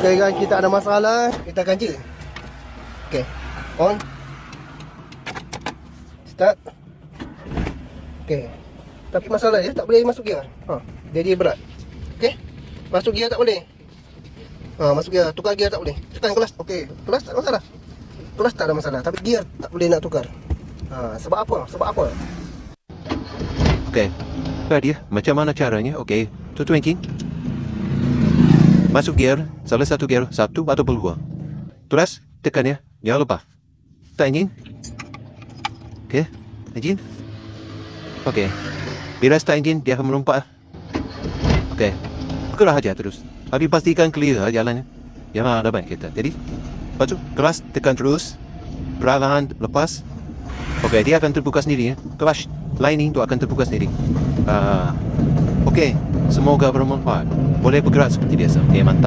Okay guys, kita ada masalah. Kita akan je. Okay. On. Start. Okay. Tapi masalah dia tak boleh masuk gear. Ha. Dia dia berat. Okay. Masuk gear tak boleh. Ha, masuk gear. Tukar gear tak boleh. Tekan kelas. Okay. Kelas tak ada masalah. Kelas tak ada masalah. Tapi gear tak boleh nak tukar. Ha, sebab apa? Sebab apa? Okey. Fadia, macam mana caranya? Okey. Tutup enjin. Masuk gear. Salah satu gear. Satu atau dua. Terus, tekan ya. Jangan lupa. Tak enjin. Okey. Enjin. Okey. Bila start enjin, dia akan melompat. Okey. Gerak aja terus. Habis pastikan clear jalannya. Jangan ada banyak kereta. Jadi, lepas tu, kelas tekan terus. Perlahan lepas. Okey, dia akan terbuka sendiri ya. Kelas lining tu akan terbuka sendiri. Ah, Okey, semoga bermanfaat. Boleh bergerak seperti biasa. Eh, mantap.